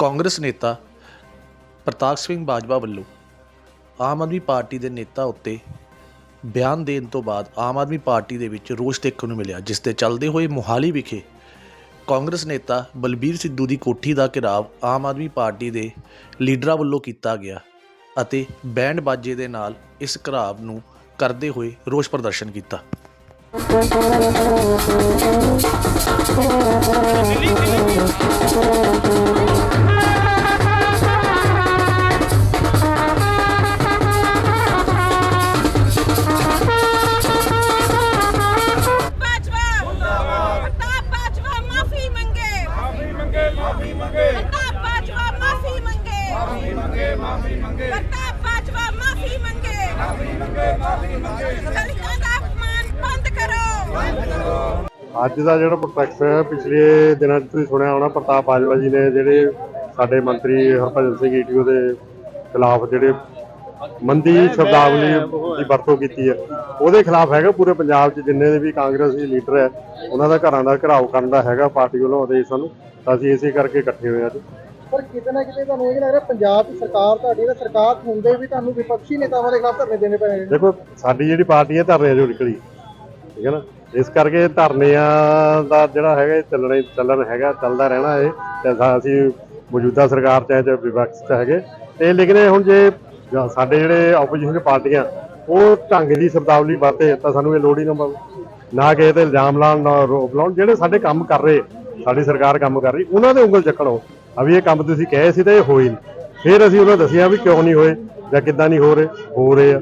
ਕਾਂਗਰਸ ਨੇਤਾ ਪ੍ਰਤਾਪ ਸਿੰਘ ਬਾਜਵਾ ਵੱਲੋਂ ਆਮ ਆਦਮੀ ਪਾਰਟੀ ਦੇ ਨੇਤਾ ਉੱਤੇ ਬਿਆਨ ਦੇਣ ਤੋਂ ਬਾਅਦ ਆਮ ਆਦਮੀ ਪਾਰਟੀ ਦੇ ਵਿੱਚ ਰੋਸ ਦੇਖਣ ਨੂੰ ਮਿਲਿਆ, ਜਿਸ ਦੇ ਚੱਲਦੇ ਹੋਏ ਮੁਹਾਲੀ ਵਿਖੇ ਕਾਂਗਰਸ ਨੇਤਾ ਬਲਬੀਰ ਸਿੱਧੂ ਦੀ ਕੋਠੀ ਦਾ ਘਿਰਾਵ ਆਮ ਆਦਮੀ ਪਾਰਟੀ ਦੇ ਲੀਡਰਾਂ ਵੱਲੋਂ ਕੀਤਾ ਗਿਆ ਅਤੇ ਬੈਂਡ ਬਾਜੇ ਦੇ ਨਾਲ ਇਸ ਘਿਰਾਵ ਨੂੰ ਕਰਦੇ ਹੋਏ ਰੋਸ ਪ੍ਰਦਰਸ਼ਨ ਕੀਤਾ। ਬਾਜਵਾ ਮਾਫੀ ਮੰਗੇ। ਪ੍ਰਤਾਪ ਬਾਜਵਾ ਮਾਫੀ ਮੰਗੇ। ਮਾਫੀ ਮੰਗੇ ਮਾਫੀ ਮੰਗੇ। ਦਲਿਤਾਂ ਦਾ ਅਪਮਾਨ ਬੰਦ ਕਰੋ। ਅੱਜ ਦਾ ਜਿਹੜਾ ਪ੍ਰੋਟੈਕਟ ਹੈ ਪਿਛਲੇ ਦਿਨਾਂ 'ਚ ਤੁਸੀਂ ਸੁਣਿਆ ਹੋਣਾ ਪ੍ਰਤਾਪ ਬਾਜਵਾ ਜੀ ਨੇ ਜਿਹੜੇ ਸਾਡੇ ਮੰਤਰੀ ਹਰਭਜਨ ਸਿੰਘ ਈਟੀਓ ਦੇ ਖਿਲਾਫ ਜਿਹੜੇ ਮੰਦੀ ਸ਼ਬਦਾਵਲੀ ਦੀ ਵਰਤੋਂ ਕੀਤੀ ਹੈ। ਉਹਦੇ ਖਿਲਾਫ ਹੈਗਾ ਪੂਰੇ ਪੰਜਾਬ 'ਚ ਜਿੰਨੇ ਵੀ ਕਾਂਗਰਸੀ ਲੀਡਰ ਹੈ ਉਹਨਾਂ ਦਾ ਘਰਾਂ ਦਾ ਘਰਾਓ ਕਰਨ ਦਾ ਹੈਗਾ ਪਾਰਟੀ ਵੱਲੋਂ ਆਦੇਸ਼ ਸਾਨੂੰ ਤਾਂ ਅਸੀਂ ਇਸੇ ਕਰਕੇ ਇਕੱਠੇ ਹੋਏ ਅੱਜ। ਪਰ ਕਿਤੇ ਨਾ ਕਿਤੇ ਤੁਹਾਨੂੰ ਇਹ ਲੱਗ ਰਿਹਾ ਪੰਜਾਬ ਦੀ ਸਰਕਾਰ ਤੁਹਾਡੀ ਨਾ ਸਰਕਾਰ ਹੁੰਦੇ ਵੀ ਤੁਹਾਨੂੰ ਵਿਪਕਸ਼ੀ ਨੇਤਾਵਾਂ ਦੇ ਖਿਲਾਫ ਧਰਨੇ ਦੇਣੇ ਪਏ ਨੇ। ਦੇਖੋ, ਸਾਡੀ ਜਿਹੜੀ ਪਾਰਟੀ ਹੈ ਧਰਨੇ ਜੋ ਨਿਕਲੀ ਠੀਕ ਹੈ ਨਾ? ਇਸ ਕਰਕੇ ਧਰਨਿਆਂ ਦਾ ਜਿਹੜਾ ਹੈਗਾ ਇਹ ਚੱਲਣਾ ਚੱਲਣ ਹੈਗਾ, ਚੱਲਦਾ ਰਹਿਣਾ ਇਹ। ਤੇ ਅਸੀਂ ਮੌਜੂਦਾ ਸਰਕਾਰ ਚਾਹੇ ਜਾਂ ਵਿਪਕਸ਼ ਚ ਹੈਗੇ। ਤੇ ਲੇਕਿਨ ਇਹ ਹੁਣ ਜੇ ਸਾਡੇ ਜਿਹੜੇ ਆਪੋਜੀਸ਼ਨ ਪਾਰਟੀਆਂ, ਉਹ ਢੰਗ ਦੀ ਸ਼ਬਦਾਵਲੀ ਵਰਤੇ, ਤਾਂ ਸਾਨੂੰ ਇਹ ਲੋੜ ਹੀ ਨਾ ਪਵੇ। ਨਾ ਕਿਸੇ ਤੇ ਇਲਜ਼ਾਮ ਲਾਉਣ, ਨਾ ਰੋਪ ਲਾਉਣ। ਜਿਹੜੇ ਸਾਡੇ ਕੰਮ ਕਰ ਰਹੇ, ਸਾਡੀ ਸਰਕਾਰ ਕੰਮ ਕਰ ਰਹੀ, ਉਹਨਾਂ ਦੇ ਉਂਗਲ ਚੱਕਣੋ ਆ ਵੀ ਇਹ ਕੰਮ ਤੁਸੀਂ ਕਹੇ ਸੀ ਤਾਂ ਇਹ ਹੋਈ ਨਹੀਂ ਫਿਰ ਅਸੀਂ ਉਹਨਾਂ ਦੱਸਿਆ ਵੀ ਕਿਉਂ ਨਹੀਂ ਹੋਏ ਜਾਂ ਕਿੱਦਾਂ ਨਹੀਂ ਹੋ ਰਹੇ ਹੋ ਰਹੇ ਆ।